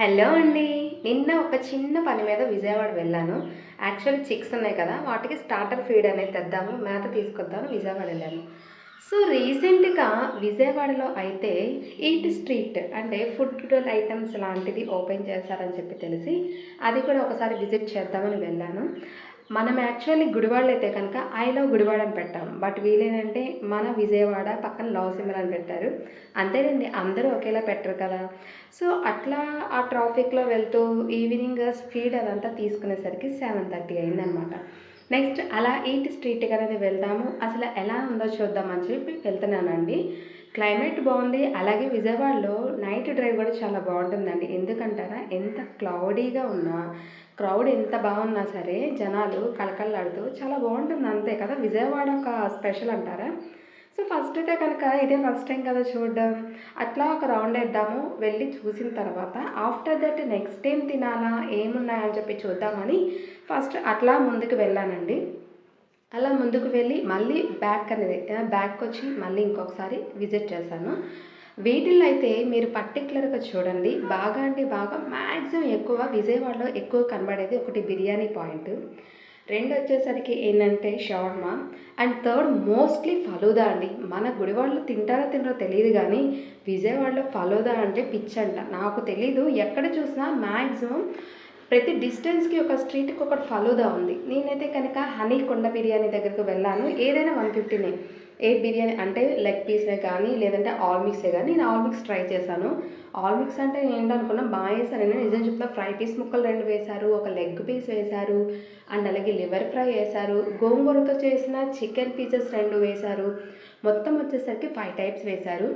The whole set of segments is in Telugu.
హలో అండి. నిన్న ఒక చిన్న పని మీద విజయవాడ వెళ్ళాను. యాక్చువల్లీ చిక్స్ ఉన్నాయి కదా వాటికి స్టార్టర్ ఫీడ్ అనేది తెద్దాము. మేత తీసుకొద్దాము విజయవాడ వెళ్ళాను. సో రీసెంట్గా విజయవాడలో అయితే ఈట్ స్ట్రీట్ అంటే ఫుడ్ ఐటమ్స్ లాంటిది ఓపెన్ చేశారని చెప్పి తెలిసి అది కూడా ఒకసారి విజిట్ చేద్దామని వెళ్ళాను. మనం యాక్చువల్లీ గుడివాడలో అయితే కనుక ఐ లవ్ గుడివాడ అని పెట్టాం. బట్ వీలేనంటే మన విజయవాడ పక్కన లవ్ సింబల్ అని పెట్టారు. అంతేనండి అందరూ ఒకేలా పెట్టరు కదా. సో అట్లా ఆ ట్రాఫిక్లో వెళ్తూ ఈవినింగ్ స్పీడ్ అదంతా తీసుకునేసరికి సెవెన్ థర్టీ అయిందనమాట నెక్స్ట్ అలా ఎయిట్ స్ట్రీట్కి అనేది వెళ్దాము అసలు ఎలా ఉందో చూద్దామని చెప్పి వెళ్తున్నానండి. క్లైమేట్ బాగుంది. అలాగే విజయవాడలో నైట్ డ్రైవ్ కూడా చాలా బాగుంటుందండి. ఎందుకంటారా ఎంత క్లౌడీగా ఉన్నా క్రౌడ్ ఎంత బాగున్నా సరే జనాలు కలకల్లాడుతూ చాలా బాగుంటుంది. అంతే కదా విజయవాడ ఒక స్పెషల్ అంటారా? సో ఫస్ట్ అయితే కనుక ఇదే ఫస్ట్ టైం కదా చూడడం. అట్లా ఒక రౌండ్ వేద్దాము. వెళ్ళి చూసిన తర్వాత ఆఫ్టర్ దట్ నెక్స్ట్ టైం తినాలా ఏమున్నాయని చెప్పి చూద్దామని ఫస్ట్ అట్లా ముందుకు వెళ్ళానండి. అలా ముందుకు వెళ్ళి మళ్ళీ బ్యాక్ అనేది బ్యాక్ వచ్చి మళ్ళీ ఇంకొకసారి విజిట్ చేశాను. వీటిల్లో అయితే మీరు పర్టికులర్గా చూడండి బాగా అంటే బాగా మ్యాక్సిమం ఎక్కువ విజయవాడలో ఎక్కువ కనబడేది ఒకటి బిర్యానీ పాయింట్ రెండు వచ్చేసరికి ఏంటంటే shawarma. And third mostly falooda అండి. మన గుడివాడలో తింటారో తినరో తెలియదు కానీ విజయవాడలో ఫలూదా అంటే పిచ్చంట. నాకు తెలీదు ఎక్కడ చూసినా మ్యాక్సిమం ప్రతి డిస్టెన్స్కి ఒక స్ట్రీట్కి ఒక ఫలూదా ఉంది. నేనైతే కనుక హనీ కొండ బిర్యానీ దగ్గరకు వెళ్ళాను. ఏదైనా వన్ ఫిఫ్టీనే ఏ బిర్యానీ అంటే లెగ్ పీసే కానీ లేదంటే ఆల్ మిక్సే కానీ నేను ఆల్ మిక్స్ ట్రై చేశాను. ఆల్ మిక్స్ అంటే ఏంటనుకున్నా బాగా వేసారని నిజం చెప్తున్నా ఫ్రై పీస్ ముక్కలు రెండు వేశారు ఒక లెగ్ పీస్ వేశారు అండ్ అలాగే లివర్ ఫ్రై వేశారు గోంగూరతో చేసిన చికెన్ పీసెస్ రెండు వేశారు మొత్తం వచ్చేసరికి ఫైవ్ టైప్స్ వేశారు.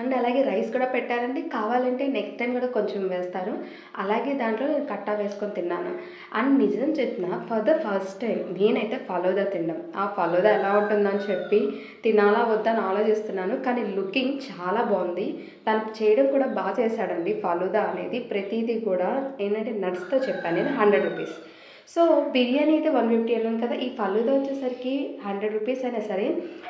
అండ్ అలాగే రైస్ కూడా పెట్టారండి. కావాలంటే నెక్స్ట్ టైం కూడా కొంచెం వేస్తారు. అలాగే దాంట్లో నేను కట్టా వేసుకొని తిన్నాను. అండ్ నిజం చెప్పిన ఫర్ ద ఫస్ట్ టైం నేనైతే ఫలోదా తిన్నాం ఆ ఫలోదా ఎలా ఉంటుందని చెప్పి తినాలా వద్దని ఆలోచిస్తున్నాను. కానీ లుకింగ్ చాలా బాగుంది. తను చేయడం కూడా బాగా చేశాడండి ఫలోదా అనేది. ప్రతిదీ కూడా ఏంటంటే నట్స్తో చెప్పాను నేను హండ్రెడ్ రూపీస్. సో బిర్యానీ అయితే వన్ ఫిఫ్టీ అన్నాను కదా ఈ ఫలుదా వచ్చేసరికి హండ్రెడ్ రూపీస్ అయినా సరే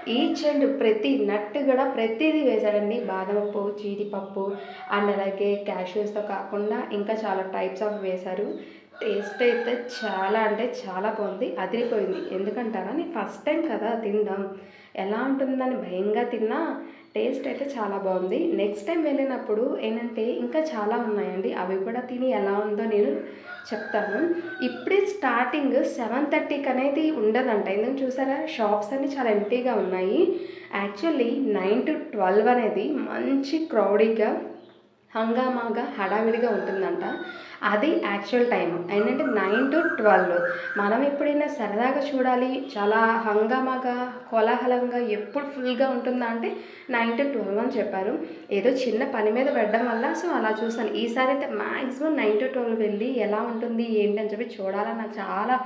ఈచ్ అండ్ ప్రతి నట్ కూడా ప్రతిదీ వేశాడండి బాదం పప్పు జీడిపప్పు అండ్ అలాగే క్యాష్యూస్తో కాకుండా ఇంకా చాలా టైప్స్ ఆఫ్ వేశారు. టేస్ట్ అయితే చాలా అంటే చాలా బాగుంది. అదిరిపోయింది. ఎందుకంటారా? నేను ఫస్ట్ టైం కదా తినడం. ఎలా ఉంటుందని భయంగా తిన్నా టేస్ట్ అయితే చాలా బాగుంది. నెక్స్ట్ టైం వెళ్ళినప్పుడు ఏంటంటే ఇంకా చాలా ఉన్నాయండి. అవి కూడా తిని ఎలా ఉందో నేను చెప్తాను. ఇప్పుడే స్టార్టింగ్ సెవెన్ థర్టీకి అనేది ఉండదంట. ఎందుకంటే చూసారా? షాప్స్ అన్నీ చాలా ఎంటీగా ఉన్నాయి. యాక్చువల్లీ నైన్ టు ట్వెల్వ్ అనేది మంచి క్రౌడీగా హంగామాగా హడావిడిగా ఉంటుందంట. అది యాక్చువల్ టైం ఏంటంటే నైన్ టు ట్వెల్వ్ మనం ఎప్పుడైనా సరదాగా చూడాలి చాలా హంగామాగా కోలాహలంగా ఎప్పుడు ఫుల్గా ఉంటుందా అంటే నైన్ టు ట్వెల్వ్ అని చెప్పారు. ఏదో చిన్న పని మీద పెట్టడం వల్ల సో అలా చూసాను ఈసారి అయితే మ్యాక్సిమం నైన్ టు ట్వెల్వ్ వెళ్ళి ఎలా ఉంటుంది ఏంటి అని చెప్పి చూడాలని నాకు చాలా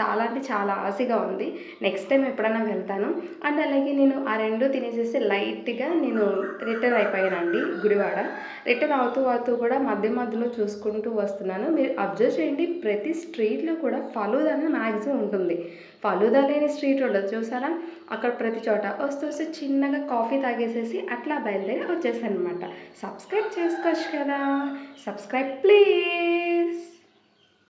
చాలా అంటే చాలా ఆశగా ఉంది. నెక్స్ట్ టైం ఎప్పుడైనా వెళ్తాను. అండ్ అలాగే నేను ఆ రెండు తినేసేసి లైట్గా నేను రిటర్న్ అయిపోయానండి గుడివాడ. రిటర్న్ అవుతూ అవుతూ కూడా మధ్య మధ్యలో చూసుకుంటూ వస్తున్నాను. మీరు అబ్జర్వ్ చేయండి. ప్రతి స్ట్రీట్లో కూడా ఫలూదా అనేది మ్యాక్సిమం ఉంటుంది. ఫలూదా లేని స్ట్రీట్ ఉండదు. చూసారా? అక్కడ ప్రతి చోట వస్తూ వస్తే చిన్నగా కాఫీ తాగేసేసి అట్లా బయలుదేరి వచ్చేసాను అనమాట సబ్స్క్రైబ్ చేసుకోవచ్చు కదా? Subscribe please